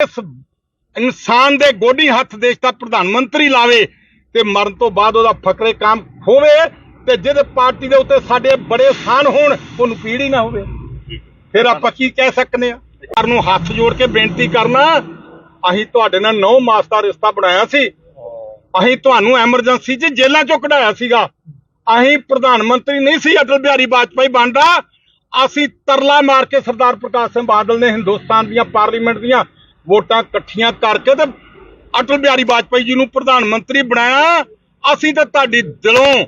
ਇਸ ਇਨਸਾਨ ਦੇ ਗੋਡੀ ਹੱਥ ਦੇਸ਼ ਦਾ ਪ੍ਰਧਾਨ ਮੰਤਰੀ ਲਾਵੇ ਤੇ ਮਰਨ ਤੋਂ ਬਾਅਦ ਉਹਦਾ ਫਕਰੇ ਕਾਮ ਹੋਵੇ ਤੇ ਜਿਹਦੇ ਪਾਰਟੀ ਦੇ ਉੱਤੇ ਸਾਡੇ ਬੜੇ ਸਾਨ ਹੋਣ, ਉਹਨੂੰ ਪੀੜੀ ਨਾ ਹੋਵੇ। ਫਿਰ ਆਪਾਂ ਕੀ ਕਹਿ ਸਕਨੇ ਆ? ਸਰ ਨੂੰ ਹੱਥ ਜੋੜ ਕੇ ਬੇਨਤੀ ਕਰਨਾ, ਅਸੀਂ ਤੁਹਾਡੇ ਨਾਲ ਨੌ ਮਾਸ ਦਾ ਰਿਸ਼ਤਾ ਬਣਾਇਆ ਸੀ। ਅਸੀਂ ਤੁਹਾਨੂੰ ਐਮਰਜੈਂਸੀ 'ਚ ਜੇਲ੍ਹਾਂ 'ਚੋਂ ਕਢਾਇਆ ਸੀਗਾ। ਅਸੀਂ ਪ੍ਰਧਾਨ ਮੰਤਰੀ ਨਹੀਂ ਸੀ, ਅਟਲ ਬਿਹਾਰੀ ਵਾਜਪਾਈ ਬਣਦਾ। ਅਸੀਂ ਤਰਲਾ ਮਾਰ ਕੇ ਸਰਦਾਰ ਪ੍ਰਕਾਸ਼ ਸਿੰਘ ਬਾਦਲ ਨੇ ਹਿੰਦੁਸਤਾਨ ਦੀਆਂ ਪਾਰਲੀਮੈਂਟ ਦੀਆਂ ਵੋਟਾਂ ਇਕੱਠੀਆਂ ਕਰਕੇ ਤੇ ਅਟਲ ਬਿਹਾਰੀ ਵਾਜਪਾਈ ਜੀ ਨੂੰ ਪ੍ਰਧਾਨ ਮੰਤਰੀ ਬਣਾਇਆ। ਅਸੀਂ ਤਾਂ ਤੁਹਾਡੀ ਦਿਲੋਂ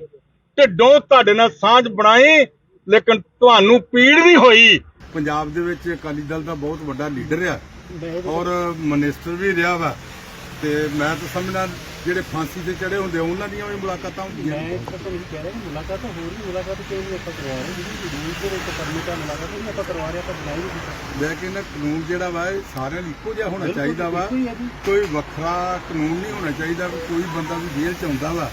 ਢਿੱਡੋਂ ਤੁਹਾਡੇ ਨਾਲ ਸਾਂਝ ਬਣਾਈ, ਲੇਕਿਨ ਤੁਹਾਨੂੰ ਪੀੜ ਵੀ ਹੋਈ। ਪੰਜਾਬ ਦੇ ਵਿੱਚ ਅਕਾਲੀ ਦਲ ਦਾ ਬਹੁਤ ਵੱਡਾ ਲੀਡਰ ਆ। ਔਰ ਮਿਨਿਸਟਰ ਵੀ ਰਿਹਾ ਵਾ। ਤੇ ਮੈਂ ਤਾਂ ਸਮਝਦਾ ਜਿਹੜੇ ਫਾਂਸੀ ਤੇ ਚੜੇ ਹੁੰਦੇ ਉਹਨਾਂ ਦੀਆਂ ਵੀ ਮੁਲਾਕਾਤਾਂ ਹੁੰਦੀਆਂ ਮੈਂ ਇੱਕ ਤਾਂ ਤੁਹਾਨੂੰ ਕਹਿ ਰਿਹਾ ਕਿ ਮੁਲਾਕਾਤ ਹੋਰ ਵੀ ਮੁਲਾਕਾਤ ਕਿਉਂ ਨਹੀਂ ਆਪਾਂ ਕਰਵਾ ਰਹੇ? ਜਿਹੜੀ ਰੂਲ ਦੇ ਵਿੱਚ ਮੁਲਾਕਾਤ ਨਹੀਂ ਆਪਾਂ ਕਰਵਾ ਰਹੇ ਆਪਾਂ ਬਣਾਈ ਨਹੀਂ ਕਹਿੰਦਾ ਕਾਨੂੰਨ ਜਿਹੜਾ ਵਾ ਇਹ ਸਾਰਿਆਂ ਲਈ ਇੱਕੋ ਜਿਹਾ ਹੋਣਾ ਚਾਹੀਦਾ ਵਾ। ਕੋਈ ਵੱਖਰਾ ਕਾਨੂੰਨ ਨਹੀਂ ਹੋਣਾ ਚਾਹੀਦਾ ਕੋਈ ਬੰਦਾ ਵੀ ਜੇਲ੍ਹ ਚ ਆਉਂਦਾ ਵਾ।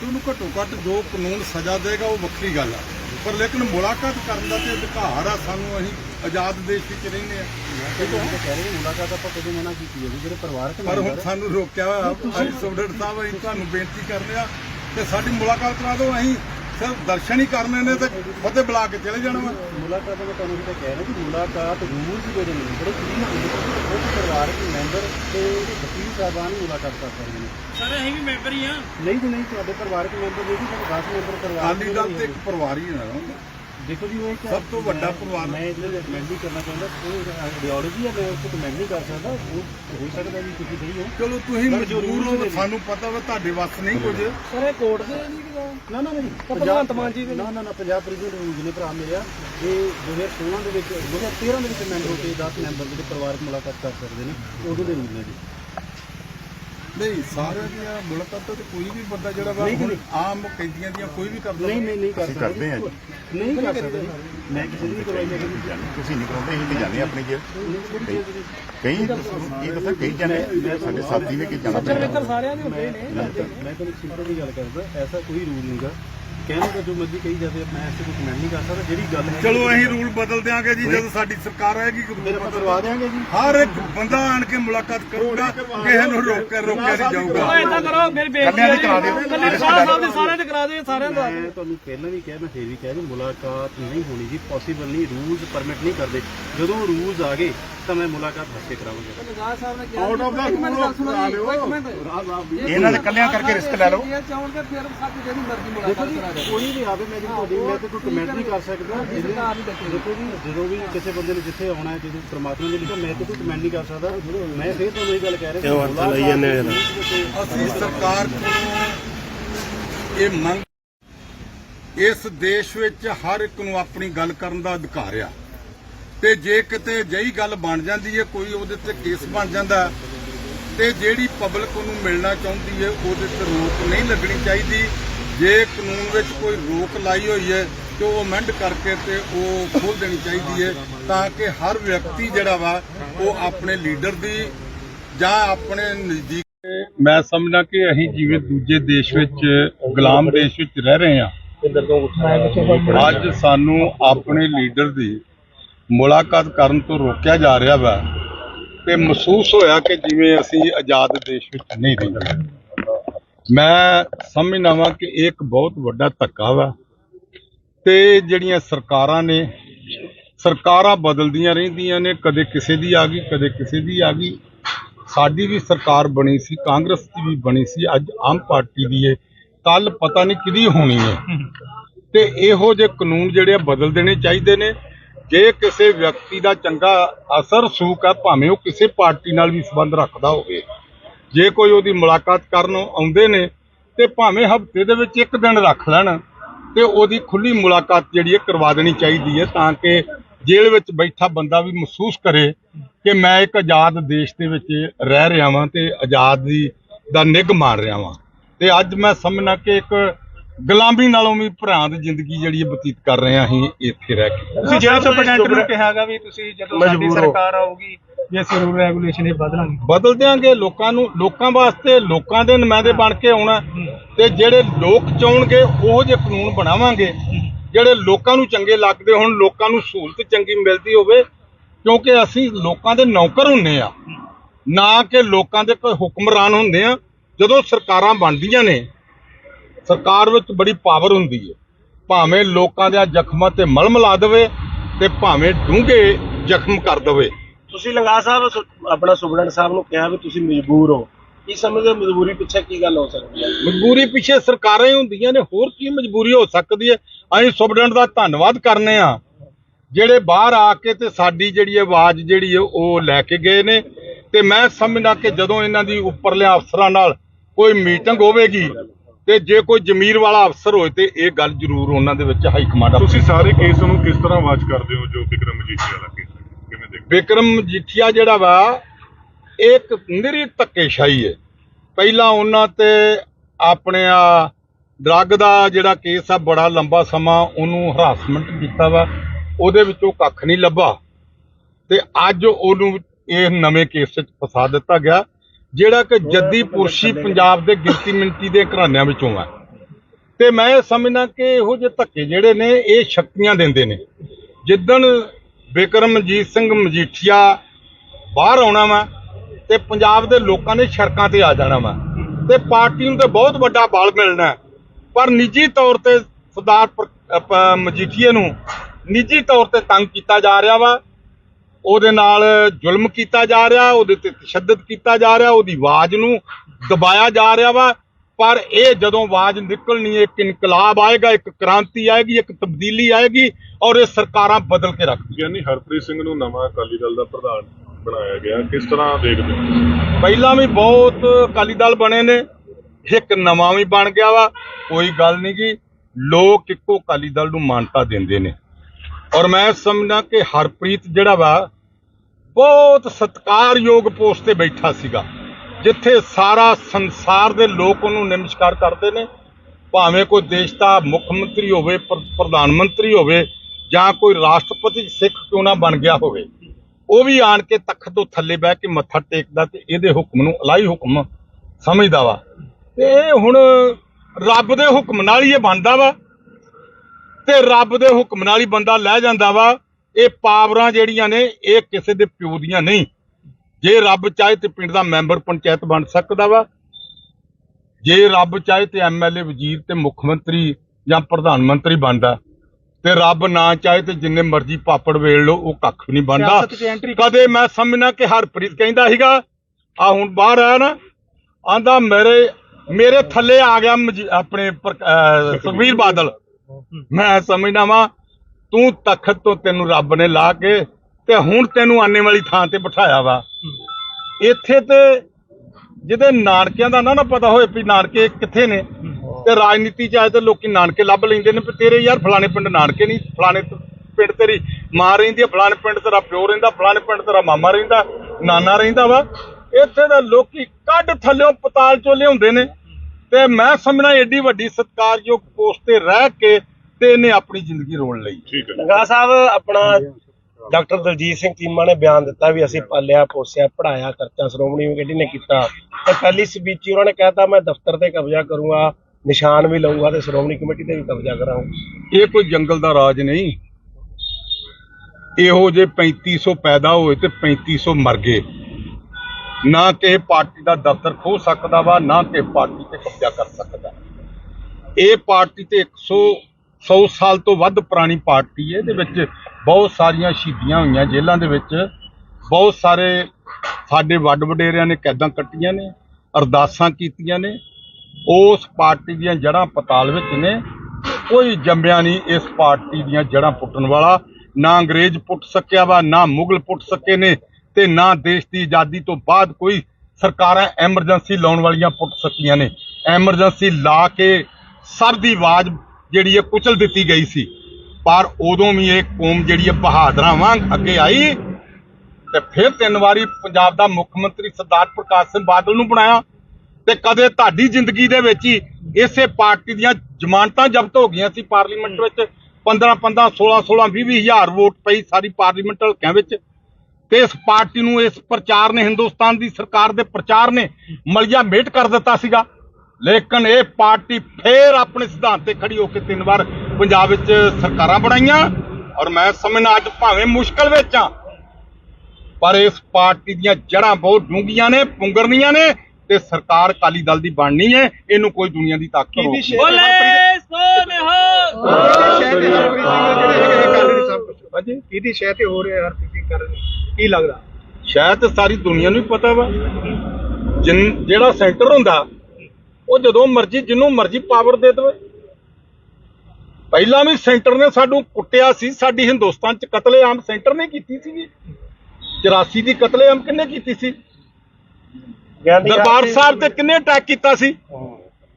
ਤੇ ਉਹਨੂੰ ਘੱਟੋ ਘੱਟ ਜੋ ਕਾਨੂੰਨ ਸਜ਼ਾ ਦੇਗਾ ਉਹ ਵੱਖਰੀ ਗੱਲ ਆ। ਪਰ ਲੇਕਿਨ ਮੁਲਾਕਾਤ ਕਰਨ ਦਾ ਤੇ ਅਧਿਕਾਰ ਆ ਸਾਨੂੰ ਅਸੀਂ ਆਜ਼ਾਦ ਦੇਸ਼ ਵਿੱਚ ਰਹਿੰਦੇ ਆ। ਅਸੀਂ ਕਹਿ ਰਹੇ ਮੁਲਾਕਾਤ ਆਪਾਂ ਕਦੇ ਮਨਾ ਕੀਤੀ ਹੈ ਜਿਹੜੇ ਪਰਿਵਾਰਕ ਪਰ ਹੁਣ ਸਾਨੂੰ ਰੋਕਿਆ ਹੋਇਆ ਸੁਬਡਰ ਸਾਹਿਬ ਅਸੀਂ ਤੁਹਾਨੂੰ ਬੇਨਤੀ ਕਰਦੇ ਆ ਕਿ ਸਾਡੀ ਮੁਲਾਕਾਤ ਕਰਾ ਦਿਓ ਅਸੀਂ ਸਿਰਫ ਦਰਸ਼ਨ ਹੀ ਕਰਨੇ ਨੇ ਤੇ ਫਤਿਹ ਬੁਲਾ ਕੇ ਚਲੇ ਜਾਣਾ ਵਾ। ਮੁਲਾਕਾਤ ਦਾ ਮੈਂ ਤੁਹਾਨੂੰ ਤਾਂ ਕਹਿ ਰਿਹਾ ਕਿ ਮੁਲਾਕਾਤ ਰੂਲ ਜਿਹੜੇ ਨੇ ਬੜੇ ਕਲੀਅਰ ਹੁੰਦੇ ਨੇ ਉਹ ਪਰਿਵਾਰਕ ਮੈਂਬਰ ਤੇ ਵਕੀਲ ਸਾਹਿਬਾਨ ਹੀ ਮੁਲਾਕਾਤ ਕਰ ਸਕਦੇ ਨੇ। ਸਰ ਅਸੀਂ ਵੀ ਮੈਂਬਰ ਹੀ ਆ ਨਹੀਂ ਜੀ ਨਹੀਂ ਤੁਹਾਡੇ ਪਰਿਵਾਰਕ ਮੈਂਬਰ ਜਿਹੜੀ ਤੁਹਾਡੇ 10 ਮੈਂਬਰ ਪਰਿਵਾਰ ਅਕਾਲੀ ਦਲ ਤੇ ਇੱਕ ਪਰਿਵਾਰ ਹੀ ਹੋਣਾ ਵਾ। ਦੇਖੋ ਜੀ ਉਹ ਇੱਕ ਸਭ ਤੋਂ ਵੱਡਾ ਪਰਿਵਾਰ। ਮੈਂ ਇਹਦੇ ਵਿੱਚ ਕਮੈਂਟ ਨਹੀਂ ਕਰਨਾ ਚਾਹੁੰਦਾ ਉਹ ਆਈਡੀਓਲੋਜੀ ਹੈ ਮੈਂ ਉਸ ਤੋਂ ਕਮੈਂਟ ਨਹੀਂ ਕਰ ਸਕਦਾ ਉਹ ਹੋ ਸਕਦਾ ਵੀ ਤੁਸੀਂ ਨਹੀਂ ਹੋ। ਚਲੋ ਤੁਸੀਂ ਪਰ ਜੋ ਮਜਬੂਰ rules ਹੋ ਨੇ- ਸਾਨੂੰ ਪਤਾ ਵਾ ਤੁਹਾਡੇ ਵੱਸ ਨਹੀਂ ਕੁਝ। ਸਰ ਇਹ ਕੋਰਟ ਦੇ ਨਾ ਨਾ ਨਹੀਂ। ਭਗਵੰਤ ਮਾਨ ਜੀ ਦੇ ਨਾ ਨਾ ਨਾ ਪੰਜਾਬ ਪ੍ਰੈਜ਼ੀਡੈਂਟ ਨੇ ਭਰਾ ਮੇਰਿਆ ਇਹ 2016 ਦੇ ਵਿੱਚ 2013 ਦੇ ਵਿੱਚ ਮੈਂਬਰ ਹੋ ਕੇ 10 ਮੈਂਬਰ ਜਿਹੜੇ ਪਰਿਵਾਰਕ ਮੁਲਾਕਾਤ ਕਰ ਸਕਦੇ ਨੇ ਉਦੋਂ ਦੇ ਰੂਲ ਨੇ ਜੀ। ਨਹੀਂ ਸਾਰਿਆਂ ਦੀਆਂ ਮੁਲਾਕਾਤਾਂ ਤੇ ਕੋਈ ਵੀ ਬੰਦਾ ਜਿਹੜਾ ਵਾ ਹੁਣ। ਆਮ ਕੈਦੀਆਂ ਦੀਆਂ ਕੋਈ ਵੀ ਕਰਦਾ ਨਹੀਂ ਨਹੀਂ ਨਹੀਂ ਕਰ ਸਕਦਾ। ਕਰਦੇ ਹਾਂ। ਨਹੀਂ ਕਰ ਸਕਦਾ। ਜੀ ਮੈਂ ਕਿਸੇ ਦੀ ਕਰਵਾਈ ਨਹੀਂ ਤੁਸੀਂ ਨਹੀਂ ਕਰਾਉਂਦੇ ਅਸੀਂ ਤੇ ਜਾਂਦੇ ਹਾਂ ਆਪਣੀ ਜੇਲ੍ਹ। ਕਈ ਇਹ ਦੱਸੋ ਕਈ ਜਾਣੇ ਸਾਡੇ ਸਾਥੀ ਨੇ ਕਿ ਜਾਣਾ ਪੈਂਦਾ ਸਾਰਿਆਂ ਦੇ ਹੁੰਦੇ ਨੇ। ਮੈਂ ਤੁਹਾਨੂੰ ਸਿੰਪਲ ਦੀ ਗੱਲ ਕਰਦਾ ਐਸਾ ਕੋਈ ਰੂਲ ਨਹੀਂਗਾ। ਕਹਿਣ ਦਾ ਜੋ ਮਰਜ਼ੀ ਕਹੀ ਜਾਵੇ ਮੈਂ ਐਸੇ ਕੋਈ ਕਮੈਂਟ ਨਹੀਂ ਕਰ ਸਕਦਾ ਜਿਹੜੀ ਗੱਲ ਹੈ ਚਲੋ ਅਸੀਂ ਰੂਲ ਬਦਲ ਦਿਆਂਗੇ ਜੀ ਜਦੋਂ ਸਾਡੀ ਸਰਕਾਰ ਆਏਗੀ ਕਿ ਫਿਰ ਆਪਾਂ ਕਰਵਾ ਦੇਾਂਗੇ ਜੀ। ਹਰ ਇੱਕ ਬੰਦਾ ਆਣ ਕੇ ਮੁਲਾਕਾਤ ਕਰੂਗਾ ਕਿਸੇ ਨੂੰ ਰੋਕ ਕੇ ਰੋਕਿਆ ਨਹੀਂ ਜਾਊਗਾ। ਏਦਾਂ ਕਰੋ ਮੇਰੀ ਬੇਇੱਜ਼ਤੀ ਕੱਲਿਆਂ ਦੀ ਕਰਾ ਦਿਓ। ਕੱਲੇ ਸਾਹਿਬ ਦੇ ਸਾਰਿਆਂ ਦੇ ਕਰਾ ਦਿਓ ਸਾਰਿਆਂ ਦਾ। ਮੈਂ ਤੁਹਾਨੂੰ ਪਹਿਲਾਂ ਵੀ ਕਿਹਾ ਮੈਂ ਫੇਰ ਵੀ ਕਿਹਾ ਜੀ ਮੁਲਾਕਾਤ ਨਹੀਂ ਹੋਣੀ ਜੀ ਪੋਸੀਬਲ ਨਹੀਂ ਰੂਲਸ ਪਰਮਿਟ ਨਹੀਂ ਕਰਦੇ। ਜਦੋਂ ਰੂਲਸ ਆ ਗਏ ਤਾਂ ਮੈਂ ਮੁਲਾਕਾਤ ਹੱਸੇ ਕਰਾਵਾਂਗਾ। ਨਿਗਾਹ ਸਾਹਿਬ ਨੇ ਕਿਹਾ ਆਊਟ ਆਫ ਦਾ ਇਹਨਾਂ ਦੇ ਕੱਲਿਆਂ ਕਰਕੇ ਰਿਸਕ ਲੈ ਲਓ। ਚਾਹੁੰਗੇ ਫਿਰ ਸਾਡੀ ਜਿਹੜੀ ਮਰਜ਼ੀ ਦੇਖੋ ਜੀ ਕੋਈ ਵੀ ਆਵੇ ਮੈਂ ਜੀ ਤੁਹਾਡੀ ਮੈਂ ਤੇ ਕੋਈ ਕਮੈਂਟ ਨਹੀਂ ਕਰ ਸਕਦਾ। ਦੇਖੋ ਜੀ ਜਦੋਂ ਵੀ ਕਿਸੇ ਬੰਦੇ ਨੇ ਜਿੱਥੇ ਆਉਣਾ ਹੈ ਜਦੋਂ ਪ੍ਰਮਾਤਮਾ ਨੇ ਲਿਖਿਆ ਮੈਂ ਤੇ ਕੋਈ ਕਮੈਂਟ ਨਹੀਂ ਕਰ ਸਕਦਾ। ਮੈਂ ਫੇਰ ਤੁਹਾਨੂੰ ਇਹ ਗੱਲ ਕਹਿ ਰਿਹਾ ਕਿ ਹੱਥ ਲਈ ਜਾਂਦੇ ਅਸੀਂ ਸਰਕਾਰ ਕੋਲੋਂ ਇਹ ਮੰਗ ਇਸ ਦੇਸ਼ ਵਿੱਚ ਹਰ ਇੱਕ ਨੂੰ ਆਪਣੀ ਗੱਲ ਕਰਨ ਦਾ ਅਧਿਕਾਰ ਆ। ਤੇ ਜੇ ਕਿਤੇ ਜਈ ਗੱਲ ਬਣ ਜਾਂਦੀ ਹੈ ਕੋਈ ਉਹਦੇ ਤੇ ਕੇਸ ਬਣ ਜਾਂਦਾ ਤੇ ਜਿਹੜੀ ਪਬਲਿਕ ਉਹਨੂੰ ਮਿਲਣਾ ਚਾਹੁੰਦੀ ਹੈ ਉਹਦੇ ਤੇ ਰੋਕ ਨਹੀਂ ਲੱਗਣੀ ਚਾਹੀਦੀ। ਜੇ ਕਾਨੂੰਨ ਵਿੱਚ ਕੋਈ ਰੋਕ ਲਾਈ ਹੋਈ ਹੈ ਤੇ ਉਹ ਅਮੈਂਡ ਕਰਕੇ ਤੇ ਉਹ ਖੋਲ ਦੇਣੀ ਚਾਹੀਦੀ ਹੈ ਤਾਂ ਕਿ ਹਰ ਵਿਅਕਤੀ ਜਿਹੜਾ ਵਾ ਉਹ ਆਪਣੇ ਲੀਡਰ ਦੀ ਜਾਂ ਆਪਣੇ ਨਜ਼ਦੀਕ ਮੈਂ ਸਮਝਦਾ ਕਿ ਅਸੀਂ ਜਿਵੇਂ ਦੂਜੇ ਦੇਸ਼ ਵਿੱਚ ਗੁਲਾਮ ਦੇਸ਼ ਵਿੱਚ ਰਹਿ ਰਹੇ ਹਾਂ। ਅੱਜ ਸਾਨੂੰ ਆਪਣੇ ਲੀਡਰ ਦੀ ਮੁਲਾਕਾਤ ਕਰਨ ਤੋਂ ਰੋਕਿਆ ਜਾ ਰਿਹਾ ਵਾ ਤੇ ਮਹਿਸੂਸ ਹੋਇਆ ਕਿ ਜਿਵੇਂ ਅਸੀਂ ਆਜ਼ਾਦ ਦੇਸ਼ ਵਿੱਚ ਨਹੀਂ ਰਹਿੰਦੇ ਮੈਂ ਸਮਝਦਾ ਵਾਂ ਕਿ ਇਹ ਇੱਕ ਬਹੁਤ ਵੱਡਾ ਧੱਕਾ ਵਾ ਤੇ ਜਿਹੜੀਆਂ ਸਰਕਾਰਾਂ ਨੇ, ਸਰਕਾਰਾਂ ਬਦਲਦੀਆਂ ਰਹਿੰਦੀਆਂ ਨੇ, ਕਦੇ ਕਿਸੇ ਦੀ ਆ ਗਈ, ਕਦੇ ਕਿਸੇ ਦੀ ਆ ਗਈ। ਸਾਡੀ ਵੀ ਸਰਕਾਰ ਬਣੀ ਸੀ, ਕਾਂਗਰਸ ਦੀ ਵੀ ਬਣੀ ਸੀ, ਅੱਜ ਆਮ ਪਾਰਟੀ ਦੀ ਹੈ ਕੱਲ ਪਤਾ ਨਹੀਂ ਕਿਹਦੀ ਹੋਣੀ ਹੈ ਤੇ ਇਹੋ ਜਿਹੇ ਕਾਨੂੰਨ ਜਿਹੜੇ ਆ ਬਦਲ ਦੇਣੇ ਚਾਹੀਦੇ ਨੇ। ਜੇ ਕਿਸੇ ਵਿਅਕਤੀ ਦਾ ਚੰਗਾ ਅਸਰ ਸੂਕ ਹੈ, ਭਾਵੇਂ ਉਹ ਕਿਸੇ ਪਾਰਟੀ ਨਾਲ ਵੀ ਸੰਬੰਧ ਰੱਖਦਾ ਹੋਵੇ, ਜੇ ਕੋਈ ਉਹਦੀ ਮੁਲਾਕਾਤ ਕਰਨ ਆਉਂਦੇ ਨੇ ਤੇ ਭਾਵੇਂ ਹਫ਼ਤੇ ਦੇ ਵਿੱਚ ਇੱਕ ਦਿਨ ਰੱਖ ਲੈਣ ਤੇ ਉਹਦੀ ਖੁੱਲੀ ਮੁਲਾਕਾਤ ਜਿਹੜੀ ਹੈ ਕਰਵਾ ਦੇਣੀ ਚਾਹੀਦੀ ਹੈ ਤਾਂ ਕਿ ਜੇਲ੍ਹ ਵਿੱਚ ਬੈਠਾ ਬੰਦਾ ਵੀ ਮਹਿਸੂਸ ਕਰੇ ਕਿ ਮੈਂ ਇੱਕ ਆਜ਼ਾਦ ਦੇਸ਼ ਦੇ ਵਿੱਚ ਰਹਿ ਰਿਹਾ ਵਾਂ ਤੇ ਆਜ਼ਾਦੀ ਦਾ ਨਿੱਘ ਮਾਰ ਰਿਹਾ ਵਾਂ। ਤੇ ਅੱਜ ਮੈਂ ਸਮਝਣਾ ਕਿ ਇੱਕ ਗੁਲਾਮੀ ਨਾਲੋਂ ਵੀ ਭਰਾਂ ਦੀ ਜ਼ਿੰਦਗੀ ਜਿਹੜੀ ਹੈ ਬਤੀਤ ਕਰ ਰਹੇ ਹਾਂ ਅਸੀਂ ਇੱਥੇ ਰਹਿ ਕੇ। ਤੁਸੀਂ ਜਿਹੜਾ ਸੁਪਰਡੈਂਟ ਨੂੰ ਕਿਹਾਗਾ ਵੀ ਤੁਸੀਂ ਜਦੋਂ ਸਾਡੀ ਸਰਕਾਰ ਆਊਗੀ ਜੇ ਅਸੀਂ ਰੂਲ ਰੈਗੂਲੇਸ਼ਨ ਇਹ ਬਦਲਾਂਗੇ। ਬਦਲ ਦਿਆਂਗੇ ਲੋਕਾਂ ਨੂੰ ਲੋਕਾਂ ਵਾਸਤੇ ਲੋਕਾਂ ਦੇ ਨੁਮਾਇੰਦੇ ਬਣ ਕੇ ਆਉਣਾ ਤੇ ਜਿਹੜੇ ਲੋਕ ਚਾਹਣਗੇ ਉਹੋ ਜਿਹੇ ਕਾਨੂੰਨ ਬਣਾਵਾਂਗੇ ਜਿਹੜੇ ਲੋਕਾਂ ਨੂੰ ਚੰਗੇ ਲੱਗਦੇ ਹੋਣ ਲੋਕਾਂ ਨੂੰ ਸਹੂਲਤ ਚੰਗੀ ਮਿਲਦੀ ਹੋਵੇ ਕਿਉਂਕਿ ਅਸੀਂ ਲੋਕਾਂ ਦੇ ਨੌਕਰ ਹੁੰਨੇ ਆ। ਨਾ ਕਿ ਲੋਕਾਂ ਦੇ ਕੋਈ ਹੁਕਮਰਾਨ ਹੁੰਦੇ ਆ। ਜਦੋਂ ਸਰਕਾਰਾਂ ਬਣਦੀਆਂ ਨੇ ਸਰਕਾਰ ਵਿੱਚ ਬੜੀ ਪਾਵਰ ਹੁੰਦੀ ਹੈ। ਭਾਵੇਂ ਲੋਕਾਂ ਦੇ ਜ਼ਖਮਾਂ ਤੇ ਮਲਮ ਲਾ ਦੇਵੇ ਤੇ ਭਾਵੇਂ ਡੂੰਘੇ ਜ਼ਖਮ ਕਰ ਦੇਵੇ। ਤੁਸੀਂ ਲੰਗਾ ਸਾਹਿਬ ਆਪਣਾ ਸੁਬਡਨ ਸਾਹਿਬ ਨੂੰ ਕਿਹਾ ਵੀ ਤੁਸੀਂ ਮਜਬੂਰ ਹੋ। ਕੀ ਸਮਝਦੇ ਮਜਬੂਰੀ ਪਿੱਛੇ ਕੀ ਗੱਲ ਹੋ ਸਕਦੀ ਹੈ? ਮਜਬੂਰੀ ਪਿੱਛੇ ਸਰਕਾਰਾਂ ਹੀ ਹੁੰਦੀਆਂ ਨੇ ਹੋਰ ਕੀ ਮਜਬੂਰੀ ਹੋ ਸਕਦੀ ਹੈ? ਅਸੀਂ ਸੁਬਡੈਂਟ ਦਾ ਧੰਨਵਾਦ ਕਰਨੇ ਆ ਜਿਹੜੇ ਬਾਹਰ ਆ ਕੇ ਤੇ ਸਾਡੀ ਜਿਹੜੀ ਆਵਾਜ਼ ਜਿਹੜੀ ਹੈ ਉਹ ਲੈ ਕੇ ਗਏ ਨੇ। ਤੇ ਮੈਂ ਸਮਝਦਾ ਕਿ ਜਦੋਂ ਇਹਨਾਂ ਦੀ ਉੱਪਰਲੇ ਅਫਸਰਾਂ ਨਾਲ ਕੋਈ ਮੀਟਿੰਗ ਹੋਵੇਗੀ ਤੇ ਜੇ ਕੋਈ ਜ਼ਮੀਰ ਵਾਲਾ ਅਫਸਰ ਹੋਏ ਤੇ ਇਹ ਗੱਲ ਜ਼ਰੂਰ ਉਹਨਾਂ ਦੇ ਵਿੱਚ ਹਾਈ ਕਮਾਂਡ ਤੁਸੀਂ ਸਾਰੇ ਕੇਸ ਨੂੰ ਕਿਸ ਤਰ੍ਹਾਂ ਵਾਚ ਕਰਦੇ ਹੋ ਜੋ ਵਿਕਰਮ ਮਜੀਠੀਆ ਵਾਲਾ ਕੇਸ? ਕਿਵੇਂ ਦੇਖਦੇ ਵਿਕਰਮ ਮਜੀਠੀਆ ਜਿਹੜਾ ਵਾ ਇਹ ਇੱਕ ਨਿਰੀ ਧੱਕੇਸ਼ਾਹੀ ਹੈ ਪਹਿਲਾਂ ਉਹਨਾਂ ਤੇ ਆਪਣੇ ਆ ਡਰੱਗ ਦਾ ਜਿਹੜਾ ਕੇਸ ਆ ਬੜਾ ਲੰਬਾ ਸਮਾਂ ਉਹਨੂੰ ਹਰਾਸਮੈਂਟ ਕੀਤਾ ਵਾ। ਉਹਦੇ ਵਿੱਚੋਂ ਕੱਖ ਨਹੀਂ ਲੱਭਾ। ਤੇ ਅੱਜ ਉਹਨੂੰ ਇਹ ਨਵੇਂ ਕੇਸ ਵਿੱਚ ਫਸਾ ਦਿੱਤਾ ਗਿਆ। ਜਿਹੜਾ ਕਿ ਜੱਦੀ ਪੁਰਸ਼ੀ ਪੰਜਾਬ ਦੇ ਗਿਣਤੀ ਮਿੰਤੀ ਦੇ ਘਰਾਣਿਆਂ ਵਿੱਚੋਂ ਆ। ਤੇ ਮੈਂ ਇਹ ਸਮਝਦਾ ਕਿ ਇਹੋ ਜਿਹੇ ਧੱਕੇ ਜਿਹੜੇ ਨੇ ਇਹ ਸ਼ਕਤੀਆਂ ਦਿੰਦੇ ਨੇ। ਜਿੱਦਣ ਬਿਕਰਮਜੀਤ ਸਿੰਘ ਮਜੀਠੀਆ ਬਾਹਰ ਆਉਣਾ ਵਾ ਤੇ ਪੰਜਾਬ ਦੇ ਲੋਕਾਂ ਨੇ ਸੜਕਾਂ ਤੇ ਆ ਜਾਣਾ ਵਾ ਤੇ ਪਾਰਟੀ ਨੂੰ ਤੇ ਬਹੁਤ ਵੱਡਾ ਬਲ ਮਿਲਣਾ। ਪਰ ਨਿੱਜੀ ਤੌਰ ਤੇ ਸਰਦਾਰ ਮਜੀਠੀਏ ਨੂੰ ਨਿੱਜੀ ਤੌਰ ਤੇ ਤੰਗ ਕੀਤਾ ਜਾ ਰਿਹਾ ਵਾ। ਉਹਦੇ ਨਾਲ ਜ਼ੁਲਮ ਕੀਤਾ ਜਾ ਰਿਹਾ ਉਹਦੇ ਤੇ ਤਸ਼ੱਦਦ ਕੀਤਾ ਜਾ ਰਿਹਾ ਉਹਦੀ ਆਵਾਜ਼ ਨੂੰ ਦਬਾਇਆ ਜਾ ਰਿਹਾ ਵਾ। ਪਰ ਇਹ ਜਦੋਂ ਆਵਾਜ਼ ਨਿਕਲਣੀ ਇੱਕ ਇਨਕਲਾਬ ਆਏਗਾ ਇੱਕ ਕ੍ਰਾਂਤੀ ਆਏਗੀ ਇੱਕ ਤਬਦੀਲੀ ਆਏਗੀ ਔਰ ਇਹ ਸਰਕਾਰਾਂ ਬਦਲ ਕੇ ਰੱਖ ਗਿਆਨੀ ਹਰਪ੍ਰੀਤ ਸਿੰਘ ਨੂੰ ਨਵਾਂ ਅਕਾਲੀ ਦਲ ਦਾ ਪ੍ਰਧਾਨ ਬਣਾਇਆ ਗਿਆ ਕਿਸ ਤਰ੍ਹਾਂ ਦੇਖਦੇ ਹੋ ਪਹਿਲਾਂ ਵੀ ਬਹੁਤ ਅਕਾਲੀ ਦਲ ਬਣੇ ਨੇ ਇੱਕ ਨਵਾਂ ਵੀ ਬਣ ਗਿਆ ਵਾ ਕੋਈ ਗੱਲ ਨਹੀਂ ਗੀ ਲੋਕ ਇੱਕੋ ਅਕਾਲੀ ਦਲ ਨੂੰ ਮਾਨਤਾ ਦਿੰਦੇ ਨੇ। ਔਰ ਮੈਂ ਸਮਝਦਾ ਕਿ ਹਰਪ੍ਰੀਤ ਜਿਹੜਾ ਵਾ, ਬਹੁਤ ਸਤਿਕਾਰਯੋਗ ਪੋਸਟ ਤੇ ਬੈਠਾ ਸੀਗਾ, ਜਿੱਥੇ ਸਾਰਾ ਸੰਸਾਰ ਦੇ ਲੋਕ ਉਹਨੂੰ ਨਮਸਕਾਰ ਕਰਦੇ ਨੇ, ਭਾਵੇਂ ਕੋਈ ਦੇਸ਼ ਦਾ ਮੁੱਖ ਮੰਤਰੀ ਹੋਵੇ ਪ੍ਰਧਾਨ ਮੰਤਰੀ ਹੋਵੇ, ਜਾਂ ਕੋਈ ਰਾਸ਼ਟਰਪਤੀ ਸਿੱਖ ਕਿਉਂ ਨਾ ਬਣ ਗਿਆ ਹੋਵੇ, ਉਹ ਵੀ ਆਣ ਕੇ ਤਖਤ ਤੋਂ ਥੱਲੇ ਬਹਿ ਕੇ ਮੱਥਾ ਟੇਕਦਾ ਤੇ ਇਹਦੇ ਹੁਕਮ ਨੂੰ ਅਲਾਈ ਹੁਕਮ ਸਮਝਦਾ ਵਾ। ਤੇ ਇਹ ਹੁਣ ਰੱਬ ਦੇ ਹੁਕਮ ਨਾਲ ਹੀ ਇਹ ਬਣਦਾ ਵਾ। ਤੇ ਰੱਬ ਦੇ ਹੁਕਮ ਨਾਲ ਹੀ ਬੰਦਾ ਲੈ ਜਾਂਦਾ ਵਾ। ਇਹ ਪਾਵਰਾਂ ਜਿਹੜੀਆਂ ਨੇ ਇਹ ਕਿਸੇ ਦੇ ਪਿਓ ਦੀਆਂ ਨਹੀਂ। ਜੇ ਰੱਬ ਚਾਹੇ ਤੇ ਪਿੰਡ ਦਾ ਮੈਂਬਰ ਪੰਚਾਇਤ ਬਣ ਸਕਦਾ ਵਾ। ਜੇ ਰੱਬ ਚਾਹੇ ਤੇ ਐਮਐਲਏ ਵਜ਼ੀਰ ਤੇ ਮੁੱਖ ਮੰਤਰੀ ਜਾਂ ਪ੍ਰਧਾਨ ਮੰਤਰੀ ਬਣਦਾ। ਤੇ ਰੱਬ ਨਾ ਚਾਹੇ ਤੇ ਜਿੰਨੇ ਮਰਜ਼ੀ ਪਾਪੜ ਵੇਲ ਲਓ ਉਹ ਕੱਖ ਵੀ ਨਹੀਂ ਬਣਦਾ। ਕਦੇ ਮੈਂ ਸਮਝਣਾ ਕਿ ਹਰਪ੍ਰੀਤ ਕਹਿੰਦਾ ਸੀਗਾ ਆ ਹੁਣ ਬਾਹਰ ਆਇਆ ਨਾ। ਆਂਦਾ ਮੇਰੇ ਮੇਰੇ ਥੱਲੇ ਆ ਗਿਆ ਆਪਣੇ ਸੁਖਬੀਰ ਬਾਦਲ। ਮੈਂ ਸਮਝਦਾ ਵਾਂ ਤੂੰ ਤਖਤ ਤੋਂ ਤੈਨੂੰ ਰੱਬ ਨੇ ਲਾ ਕੇ ਤੇ ਹੁਣ ਤੈਨੂੰ ਆਨੇ ਵਾਲੀ ਥਾਂ ਤੇ ਬਿਠਾਇਆ ਵਾ। ਇੱਥੇ ਤੇ ਜਿਹਦੇ ਨਾਨਕਿਆਂ ਦਾ ਨਾ ਨਾ ਪਤਾ ਹੋਏ ਵੀ ਨਾਨਕੇ ਕਿੱਥੇ ਨੇ ਤੇ ਰਾਜਨੀਤੀ ਚ ਆਏ ਤੇ ਲੋਕੀ ਨਾਨਕੇ ਲੱਭ ਲੈਂਦੇ ਨੇ ਵੀ ਤੇਰੇ ਯਾਰ ਫਲਾਣੇ ਪਿੰਡ ਨਾਨਕੇ ਨਹੀਂ ਫਲਾਣੇ ਪਿੰਡ ਤੇਰੀ ਮਾਂ ਰਹਿੰਦੀ ਆ ਫਲਾਣੇ ਪਿੰਡ ਤੇਰਾ ਪਿਓ ਰਹਿੰਦਾ ਫਲਾਣੇ ਪਿੰਡ ਤੇਰਾ ਮਾਮਾ ਰਹਿੰਦਾ ਨਾਨਾ ਰਹਿੰਦਾ ਵਾ। ਇੱਥੇ ਦਾ ਲੋਕੀ ਕੱਢ ਥੱਲਿਓਂ ਪਤਾਲ ਚੋਂ ਲਿਆਉਂਦੇ ਨੇ। ਤੇ ਮੈਂ ਸਮਝਣਾ ਏਡੀ ਵੱਡੀ ਸਤਿਕਾਰਯੋਗ ਪੋਸਟ ਤੇ ਰਹਿ ਕੇ ਤੇ ਇਹਨੇ ਆਪਣੀ ਜ਼ਿੰਦਗੀ ਰੋਣ ਲਈ। ਠੀਕ ਹੈ। ਲੰਗਾ ਸਾਹਿਬ ਆਪਣਾ ਡਾਕਟਰ ਦਲਜੀਤ ਸਿੰਘ ਚੀਮਾ ਨੇ ਬਿਆਨ ਦਿੱਤਾ ਵੀ ਅਸੀਂ ਪਾਲਿਆ ਪੋਸਿਆ ਪੜਾਇਆ ਖਰਚਾ ਸ਼੍ਰੋਮਣੀ ਕਮੇਟੀ ਨੇ ਕੀਤਾ। ਤੇ ਪਹਿਲੀ ਸਪੀਚ ਉਹਨਾਂ ਨੇ ਕਹਿਤਾ ਮੈਂ ਦਫ਼ਤਰ ਤੇ ਕਬਜ਼ਾ ਕਰੂੰਗਾ ਨਿਸ਼ਾਨ ਵੀ ਲਊਂਗਾ ਤੇ ਸ਼੍ਰੋਮਣੀ ਕਮੇਟੀ ਤੇ ਵੀ ਕਬਜ਼ਾ ਕਰਾਂਗਾ। ਇਹ ਕੋਈ ਜੰਗਲ ਦਾ ਰਾਜ ਨਹੀਂ। ਇਹੋ ਜੇ 3500 ਪੈਦਾ ਹੋਏ ਤੇ 3500 ਮਰ ਗਏ। ਨਾ ਕਿਸੇ ਪਾਰਟੀ ਦਾ ਦਫ਼ਤਰ ਖੋ ਸਕਦਾ ਵਾ, ਨਾ ਕਿਸੇ ਪਾਰਟੀ ਤੇ ਕਬਜ਼ਾ ਕਰ ਸਕਦਾ। ਇਹ ਪਾਰਟੀ ਤੇ 100 100 ਸਾਲ ਤੋਂ ਵੱਧ ਪੁਰਾਣੀ ਪਾਰਟੀ ਹੈ, ਇਹਦੇ ਵਿੱਚ ਬਹੁਤ ਸਾਰੀਆਂ ਸ਼ਹੀਦੀਆਂ ਹੋਈਆਂ ਜੇਲ੍ਹਾਂ ਦੇ ਵਿੱਚ। ਬਹੁਤ ਸਾਰੇ ਸਾਡੇ ਵੱਡ ਵਡੇਰਿਆਂ ਨੇ ਕੈਦਾਂ ਕੱਟੀਆਂ ਨੇ, ਅਰਦਾਸਾਂ ਕੀਤੀਆਂ ਨੇ। ਉਸ ਪਾਰਟੀ ਦੀਆਂ ਜੜ੍ਹਾਂ ਪਤਾਲ ਵਿੱਚ ਨੇ। ਕੋਈ ਜੰਮਿਆ ਨਹੀਂ ਇਸ ਪਾਰਟੀ ਦੀਆਂ ਜੜ੍ਹਾਂ ਪੁੱਟਣ ਵਾਲਾ। ਨਾ ਅੰਗਰੇਜ਼ ਪੁੱਟ ਸਕਿਆ ਵਾ, ਨਾ ਮੁਗਲ ਪੁੱਟ ਸਕੇ ਨੇ। ਤੇ ਨਾ ਦੇਸ਼ ਦੀ ਆਜ਼ਾਦੀ ਤੋਂ ਬਾਅਦ ਕੋਈ ਸਰਕਾਰਾਂ ਐਮਰਜੈਂਸੀ ਲਾਉਣ ਵਾਲੀਆਂ ਪੁੱਟ ਸਕੀਆਂ ਨੇ। ਐਮਰਜੈਂਸੀ ਲਾ ਕੇ ਸਭ ਦੀ ਆਵਾਜ਼ ਜਿਹੜੀ ਹੈ ਕੁਚਲ ਦਿੱਤੀ ਗਈ ਸੀ। ਪਰ ਉਦੋਂ ਵੀ ਇਹ ਕੌਮ ਜਿਹੜੀ ਹੈ ਬਹਾਦਰਾਂ ਵਾਂਗ ਅੱਗੇ ਆਈ ਤੇ ਫਿਰ ਤਿੰਨ ਵਾਰੀ ਪੰਜਾਬ ਦਾ ਮੁੱਖ ਮੰਤਰੀ ਸਰਦਾਰ ਪ੍ਰਕਾਸ਼ ਸਿੰਘ ਬਾਦਲ ਨੂੰ ਬਣਾਇਆ ਤੇ ਕਦੇ ਤੁਹਾਡੀ ਜ਼ਿੰਦਗੀ ਦੇ ਵਿੱਚ ਹੀ ਇਸੇ ਪਾਰਟੀ ਦੀਆਂ ਜ਼ਮਾਨਤਾਂ ਜ਼ਬਤ ਹੋ ਗਈਆਂ ਸੀ ਪਾਰਲੀਮੈਂਟ ਵਿੱਚ। 15 15 16 16 20 20 ਹਜ਼ਾਰ ਵੋਟ ਪਈ ਸਾਰੀ ਪਾਰਲੀਮੈਂਟ ਹਲਕਿਆਂ ਵਿੱਚ। ਤੇ ਇਸ ਪਾਰਟੀ ਨੂੰ ਇਸ ਪ੍ਰਚਾਰ ਨੇ ਹਿੰਦੁਸਤਾਨ ਦੀ ਸਰਕਾਰ ਦੇ ਪ੍ਰਚਾਰ ਨੇ ਮਲਿਆ ਮੇਟ ਕਰ ਦਿੱਤਾ ਸੀਗਾ। ਲੇਕਿਨ ਇਹ ਪਾਰਟੀ ਫੇਰ ਆਪਣੇ ਸਿਧਾਂਤ ਤੇ ਖੜੀ ਹੋ ਕੇ ਤਿੰਨ ਵਾਰ ਪੰਜਾਬ ਵਿੱਚ ਸਰਕਾਰਾਂ ਬਣਾਈਆਂ ਔਰ ਮੈਂ ਸਮਝਣਾ ਅੱਜ ਭਾਵੇਂ ਮੁਸ਼ਕਲ ਵਿੱਚ ਆ ਪਰ ਇਸ ਪਾਰਟੀ ਦੀਆਂ ਜੜ੍ਹਾਂ ਬਹੁਤ ਡੂੰਘੀਆਂ ਨੇ ਪੁੰਗਰਨੀਆਂ ਨੇ ਤੇ ਸਰਕਾਰ ਅਕਾਲੀ ਦਲ ਦੀ ਬਣਨੀ ਹੈ ਇਹਨੂੰ ਕੋਈ ਦੁਨੀਆ ਦੀ ਤਾਕਤ ਨਹੀਂ। ਰੋਕ ਸਕਦੀ। ਹਾਂਜੀ ਕਿਹਦੀ ਸ਼ਹਿ ਤੇ ਹੋ ਰਿਹਾ ਹਰਪ੍ਰੀਤ ਕਰ ਕੀ ਲੱਗਦਾ? ਸ਼ਾਇਦ ਤਾਂ ਸਾਰੀ ਦੁਨੀਆ ਨੂੰ ਹੀ ਪਤਾ ਵਾ। ਜਿਨ ਜਿਹੜਾ ਸੈਂਟਰ ਹੁੰਦਾ ਉਹ ਜਦੋਂ ਮਰਜ਼ੀ ਜਿਹਨੂੰ ਮਰਜ਼ੀ ਪਾਵਰ ਦੇ ਦੇਵੇ। ਪਹਿਲਾਂ ਵੀ ਸੈਂਟਰ ਨੇ ਸਾਨੂੰ ਕੁੱਟਿਆ ਸੀ ਸਾਡੀ ਹਿੰਦੁਸਤਾਨ ਚ ਕਤਲੇਆਮ ਸੈਂਟਰ ਨੇ ਕੀਤੀ ਸੀ 84 ਦੀ ਕਤਲੇਆਮ ਕਿੰਨੇ ਕੀਤੀ ਸੀ? ਦਰਬਾਰ ਸਾਹਿਬ ਤੇ ਕਿੰਨੇ ਅਟੈਕ ਕੀਤਾ ਸੀ?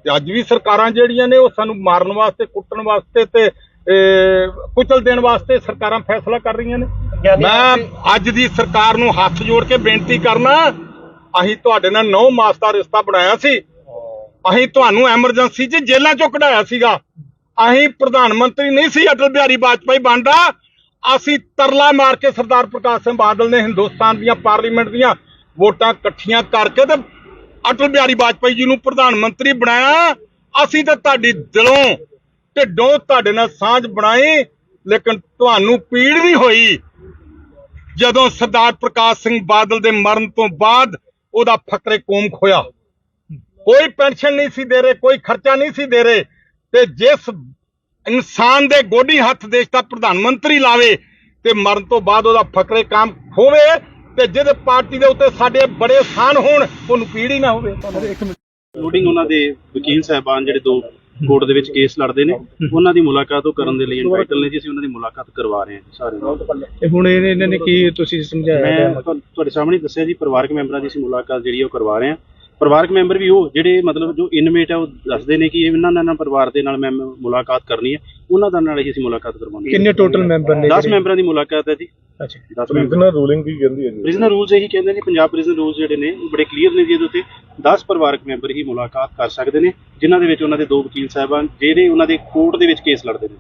ਤੇ ਅੱਜ ਵੀ ਸਰਕਾਰਾਂ ਜਿਹੜੀਆਂ ਨੇ ਉਹ ਸਾਨੂੰ ਮਾਰਨ ਵਾਸਤੇ ਕੁੱਟਣ ਵਾਸਤੇ ਤੇ ਅਹ, ਕੁਚਲ ਦੇਣ ਵਾਸਤੇ ਸਰਕਾਰਾਂ ਫੈਸਲਾ ਕਰ ਰਹੀਆਂ ਨੇ। ਮੈਂ ਅੱਜ ਦੀ ਸਰਕਾਰ ਨੂੰ ਹੱਥ ਜੋੜ ਕੇ ਬੇਨਤੀ ਕਰਨਾ ਅਸੀਂ ਤੁਹਾਡੇ ਨਾਲ ਨੌ ਮਾਸ ਦਾ ਰਿਸ਼ਤਾ ਬਣਾਇਆ ਸੀ। ਅਸੀਂ ਤੁਹਾਨੂੰ ਐਮਰਜੈਂਸੀ 'ਚ ਜੇਲ੍ਹਾਂ 'ਚੋਂ ਕਢਾਇਆ ਸੀਗਾ। ਅਸੀਂ ਪ੍ਰਧਾਨ ਮੰਤਰੀ ਨਹੀਂ ਸੀ ਅਟਲ ਬਿਹਾਰੀ ਵਾਜਪਾਈ ਬਣਦਾ ਅਸੀਂ ਤਰਲਾ ਮਾਰ ਕੇ ਸਰਦਾਰ ਪ੍ਰਕਾਸ਼ ਸਿੰਘ ਬਾਦਲ ਨੇ ਹਿੰਦੁਸਤਾਨ ਦੀਆਂ ਪਾਰਲੀਮੈਂਟ ਦੀਆਂ ਵੋਟਾਂ ਇਕੱਠੀਆਂ ਕਰਕੇ ਤੇ ਅਟਲ ਬਿਹਾਰੀ ਵਾਜਪਾਈ ਜੀ ਨੂੰ ਪ੍ਰਧਾਨ ਮੰਤਰੀ ਬਣਾਇਆ। ਅਸੀਂ ਤਾਂ ਤੁਹਾਡੀ ਦਿਲੋਂ ਢਿੱਡੋਂ ਤੁਹਾਡੇ ਨਾਲ ਸਾਂਝ ਬਣਾਈ ਲੇਕਿਨ ਤੁਹਾਨੂੰ ਪੀੜ ਨਹੀਂ ਹੋਈ। ਜਦੋਂ ਸਰਦਾਰ ਪ੍ਰਕਾਸ਼ ਸਿੰਘ ਬਾਦਲ ਦੇ ਮਰਨ ਤੋਂ ਬਾਅਦ ਉਹਦਾ ਫਕਰੇ ਕੌਮ ਖੋਇਆ ਕੋਈ ਪੈਨਸ਼ਨ ਨਹੀਂ ਸੀ ਦੇ ਰਹੇ, ਕੋਈ ਖਰਚਾ ਨਹੀਂ ਸੀ ਦੇ ਰਹੇ ਤੇ ਜਿਸ ਇਨਸਾਨ ਦੇ ਗੋਡੀ ਹੱਥ ਦੇਸ਼ ਦਾ ਪ੍ਰਧਾਨ ਮੰਤਰੀ ਲਾਵੇ ਤੇ ਮਰਨ ਤੋਂ ਬਾਅਦ ਉਹਦਾ ਫਕਰੇ ਕਾਮ ਖੋਵੇ ਤੇ ਜਿਹਦੇ ਪਾਰਟੀ ਦੇ ਉੱਤੇ ਸਾਡੇ ਬੜੇ ਸਾਨ ਹੋਣ, ਉਹਨੂੰ ਪੀੜੀ ਨਾ ਹੋਵੇ। ਇੰਕਲੂਡਿੰਗ ਉਹਨਾਂ ਦੇ ਵਕੀਲ ਸਾਹਿਬਾਨ ਜਿਹੜੇ ਦੋ ਕੋਰਟ ਦੇ ਵਿੱਚ ਕੇਸ ਲੜਦੇ ਨੇ। ਉਹਨਾਂ ਦੀ ਮੁਲਾਕਾਤ ਉਹ ਕਰਨ ਦੇ ਲਈ ਇਨਵਾਈਟਲ ਨੇ ਜੀ। ਅਸੀਂ ਉਹਨਾਂ ਦੀ ਮੁਲਾਕਾਤ ਕਰਵਾ ਰਹੇ ਹਾਂ ਜੀ ਸਾਰੇ ਨਾਲ। ਤੇ ਹੁਣ ਇਹ- ਇਹਨਾਂ ਨੇ ਕੀ ਤੁਸੀਂ ਸਮਝਾਇਆ? ਮੈਂ ਤੁਹਾ- ਤੁਹਾਡੇ ਸਾਹਮਣੇ ਦੱਸਿਆ ਜੀ ਪਰਿਵਾਰਕ ਮੈਂਬਰਾਂ ਦੀ ਅਸੀਂ ਮੁਲਾਕਾਤ ਜਿਹੜੀ ਉਹ ਕਰਵਾ ਰਹੇ ਹਾਂ। ਪਰਿਵਾਰਕ ਮੈਂਬਰ ਵੀ ਉਹ ਜਿਹੜੇ ਮਤਲਬ ਜੋ ਇਨਮੇਟ ਹੈ ਉਹ ਦੱਸਦੇ ਨੇ ਕਿ ਇਹਨਾਂ ਨਾਲ ਨਾਲ ਪਰਿਵਾਰ ਦੇ ਨਾਲ ਮੈਂ ਮੁਲਾਕਾਤ ਕਰਨੀ ਹੈ। ਉਹਨਾਂ ਦਾ ਨਾਲ ਹੀ ਅਸੀਂ ਮੁਲਾਕਾਤ ਕਰਵਾਉਣੀ ਕਿੰਨੇ ਟੋਟਲ ਮੈਂਬਰ ਨੇ 10 ਮੈਂਬਰਾਂ ਦੀ ਮੁਲਾਕਾਤ ਹੈ ਜੀ। ਅੱਛਾ। 10 ਮੈਂਬਰ। ਰੂਲਿੰਗ ਕੀ ਕਹਿੰਦੀ ਹੈ ਜੀ। ਪ੍ਰਿਜ਼ਨਰ ਰੂਲਸ ਇਹੀ ਕਹਿੰਦੇ ਨੇ ਪੰਜਾਬ ਪ੍ਰਿਜ਼ਨਰ ਰੂਲਸ ਜਿਹੜੇ ਨੇ ਉਹ ਬੜੇ ਕਲੀਅਰ ਨੇ ਜੀ ਇਹਦੇ ਉੱਤੇ। 10 ਪਰਿਵਾਰਕ ਮੈਂਬਰ ਹੀ ਮੁਲਾਕਾਤ ਕਰ ਸਕਦੇ ਨੇ ਜਿਨ੍ਹਾਂ ਦੇ ਵਿੱਚ ਉਹਨਾਂ ਦੇ ਦੋ ਵਕੀਲ ਸਾਹਿਬਾਨ ਜਿਹੜੇ ਉਹਨਾਂ ਦੇ ਕੋਰਟ ਦੇ ਵਿੱਚ ਕੇਸ ਲੜਦੇ ਨੇ।